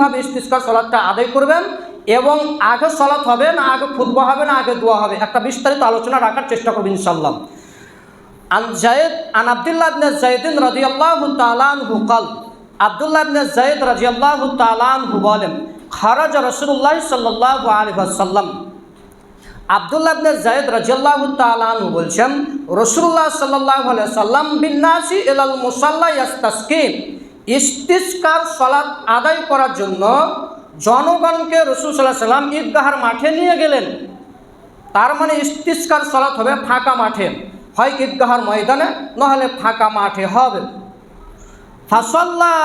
কিভাবে ইস্তিস্কার সলাদটা আদায় করবেন এবং আগে সলাৎ হবে না আগে খুতবা হবে না আগে দোয়া হবে একটা বিস্তারিত আলোচনা রাখার চেষ্টা করবো ইনশাল্লাহ আন জায়েদ আন আব্দুল্লাহ ইবনে জায়েদিন রাদিয়াল্লাহু তাআলা আনহু قال আব্দুল্লাহ ইবনে জায়েদ রাদিয়াল্লাহু তাআলা আনহু বলেন খারাজ রাসূলুল্লাহ সাল্লাল্লাহু আলাইহি ওয়াসাল্লাম আব্দুল্লাহ ইবনে জায়েদ রাদিয়াল্লাহু তাআলা আনহু বলছেন রাসূলুল্লাহ সাল্লাল্লাহু আলাইহি সাল্লাম বিন নাসি ইলাল মুসাল্লা ইয়াস্তাসকিন ইস্তিসকার সালাত আদায় করার জন্য জনগণকে রসুল সাল্লাহ সাল্লাম ঈদগাহার মাঠে নিয়ে গেলেন। তার মানে ইস্তিস্কার সলাৎ হবে ফাঁকা মাঠে। হয় ঈদগাহার ময়দানে, নহলে ফাঁকা মাঠে হবে। ফাসল্লা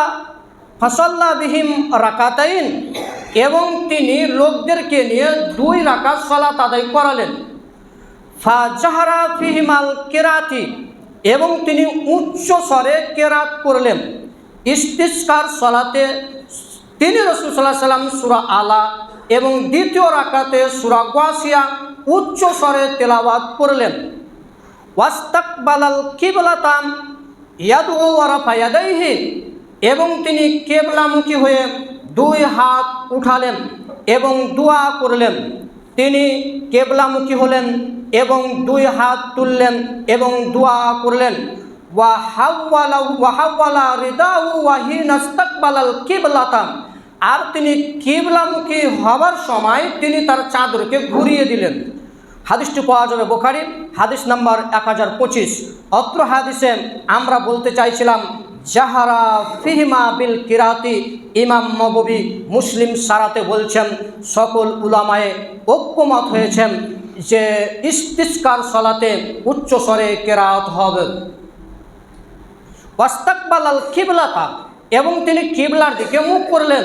ফাসল্লা বিহিম রাকাতাইন, এবং তিনি লোকদেরকে নিয়ে দুই রাকাত সলাত আদায় করালেন। ফাজাহারা ফিহিমাল কেরাতি, এবং তিনি উচ্চ স্বরে কেরাত করলেন। ইস্তিস্কার সলাতে তিনি রসুল সাল্লাহ সাল্লাম সুরা আলা এবং দ্বিতীয় রাকাতে সুরা গোয়াসিয়া উচ্চ স্বরে তেলাবাদ করলেন। ওয়াস্তাকবালাল কিবলাতাম ইয়াদু ওয়ারাফা ইয়াদাইহি এবং তিনি কেবলামুখী হয়ে দুই হাত উঠালেন এবং দোয়া করলেন। তিনি কেবলামুখী হলেন এবং দুই হাত তুললেন এবং দোয়া করলেন। আর তিনি কিবলামুখী হবার সময় তিনি তার চাদরকে ঘুরিয়ে দিলেন। হাদিসটি পাওয়া যাবে বোখারি, হাদিস নাম্বার এক হাজার পঁচিশ। অত্র হাদিসে আমরা বলতে চাইছিলাম, জাহারা ফিহিমা বিল কিরাতি ইমাম নববী মুসলিম সারাতে বলছেন, সকল উলামায়ে ঐক্যমত হয়েছেন যে ইস্তিস্কার সলাতে উচ্চস্বরে কেরাত হবে। ওয়াস্তাকবালাল কিবলাতা, এবং তিনি কিবলার দিকে মুখ করলেন।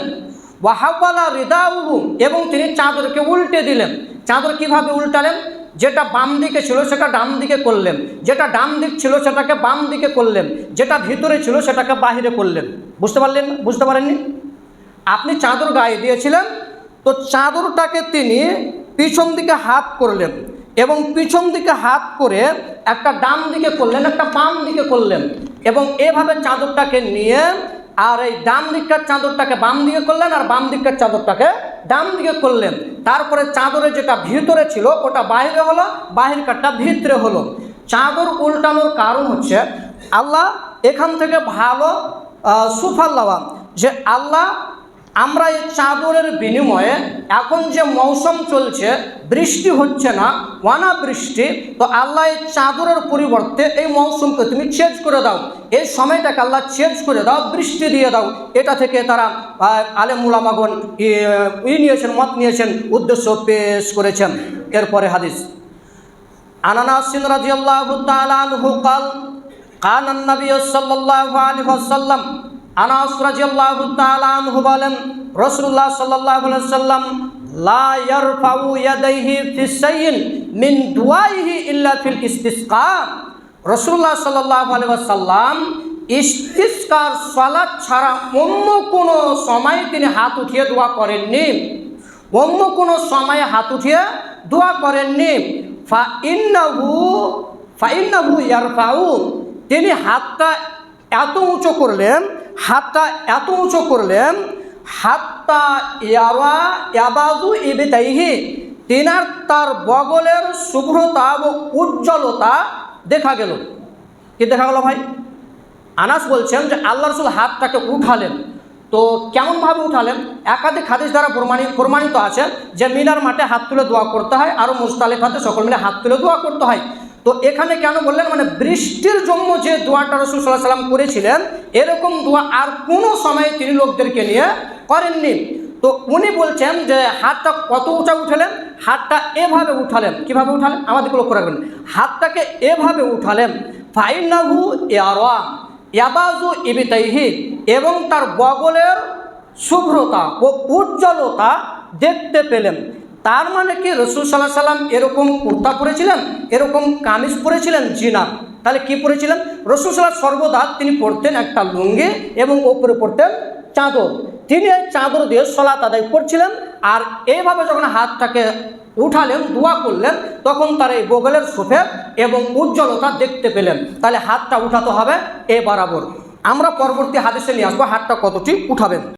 ওয়াহাবালা রিদাউহু এবং তিনি চাদরকে উল্টে দিলেন। চাদর কীভাবে উল্টালেন? যেটা বাম দিকে ছিল সেটা ডান দিকে করলেন। যেটা ডান দিক ছিল সেটাকে বাম দিকে করলেন। যেটা ভিতরে ছিল সেটাকে বাহিরে করলেন। বুঝতে পারলেন? বুঝতে পারেননি? আপনি চাদর গায়ে দিয়েছিলেন, তো চাদরটাকে তিনি পিছন দিকে হাত করলেন, এবং পিছন দিকে হাত করে একটা ডান দিকে করলেন, একটা বাম দিকে করলেন। এবং এভাবে চাদরটাকে নিয়ে আর এই ডান দিকটার চাদরটাকে বাম দিকে করলেন আর বাম দিকটার চাদরটাকে ডান দিকে করলেন। তারপরে চাদরে যেটা ভিতরে ছিল, ওটা বাইরে হলো বাহির কাঠটা ভিতরে হলো। চাদর উল্টানোর কারণ হচ্ছে আল্লাহ এখান থেকে ভালো সুফল দেওয়া যে আল্লাহ আমরা এই চাদরের বিনিময়ে এখন যে মৌসুম চলছে, বৃষ্টি হচ্ছে না, অনাবৃষ্টি, তো আল্লাহ এই চাদরের পরিবর্তে এই মৌসুমকে তুমি চেঞ্জ করে দাও। এই সময়টাকে আল্লাহ চেঞ্জ করে দাও, বৃষ্টি দিয়ে দাও। এটা থেকে তারা আলেমুলামাগন ই নিয়েছেন, মত নিয়েছেন, উদ্দেশ্য পেশ করেছেন। এরপরে হাদিস। আনানাসিন রাজিয়াল্লাহ তালান হুকাল কানান্নবী সাল্লাহ আলী সাল্লাম আনাস রাজিয়াল্লাহু তাআলা আনহু বলেন, রাসূলুল্লাহ সাল্লাল্লাহু আলাইহি সাল্লাম লা ইয়ারফাউ ইয়াদাইহি ফি শাইইন মিন দুআইহি ইল্লা ফিল ইস্তিসকা। রাসূলুল্লাহ সাল্লাল্লাহু আলাইহি ওয়াসাল্লাম ইস্তিসকার সালাত ছাড়া অন্য কোনো সময় তিনি হাত উঠিয়ে দোয়া করেননি। অন্য কোনো সময়ে হাত উঠিয়ে দোয়া করেননি। ফা ইন্নাহু ফা ইন্নাহু ইয়ারফাউ তিনি হাতটা এত উঁচু করলেন হাতটা এত উঁচু করলেন, হাতটা ইয়ারা ইয়াবাদু ইবেতাইহি, তিনার তার বগলের শুভ্রতা ও উজ্জ্বলতা দেখা গেল। কি দেখা গেল ভাই? আনাস বলছেন যে আল্লাহ রসুল হাতটাকে উঠালেন। তো কেমনভাবে উঠালেন? একাধিক হাদিস দ্বারা প্রমাণিত প্রমাণিত আছে যে মিনার মাঠে হাত তুলে দোয়া করতে হয় আরও মুস্তালেফাতে সকল মিলে হাত তুলে দোয়া করতে হয়। তো এখানে কেন বললেন? মানে বৃষ্টির জন্য যে দোয়াটা রসুল সাল্লাহ সাল্লাম করেছিলেন, এরকম দোয়া আর কোনো সময় তিনি লোকদেরকে নিয়ে করেননি। তো উনি বলছেন যে হাতটা কত উঁচা উঠালেন? হাতটা এভাবে উঠালেন। কীভাবে উঠালেন? আমাদেরকে লক্ষ্য রাখবেন। হাতটাকে এভাবে উঠালেন। ফাইনাহু ইয়ারা, ইয়াবাজু ইবিতাইহি, এবং তার বগলের শুভ্রতা ও উজ্জ্বলতা দেখতে পেলেন। তার মানে কি? রসুল সাল্লাহ সাল্লাম এরকম কুর্তা পরেছিলেন, এরকম কামিজ পরেছিলেন জি না তাহলে কি পরেছিলেন? রসুল সাল্লাহ সর্বদা তিনি পরতেন একটা লুঙ্গি এবং ওপরে পরতেন চাদর। তিনি এই চাদর দিয়ে সলাত আদায় করছিলেন আর এইভাবে যখন হাতটাকে উঠালেন, দোয়া করলেন, তখন তার এই বগলের সুফেদ এবং উজ্জ্বলতা দেখতে পেলেন। তাহলে হাতটা উঠাতে হবে এ বরাবর। আমরা পরবর্তী হাদিসে নিয়ে আসব হাতটা কতটি উঠাবেন।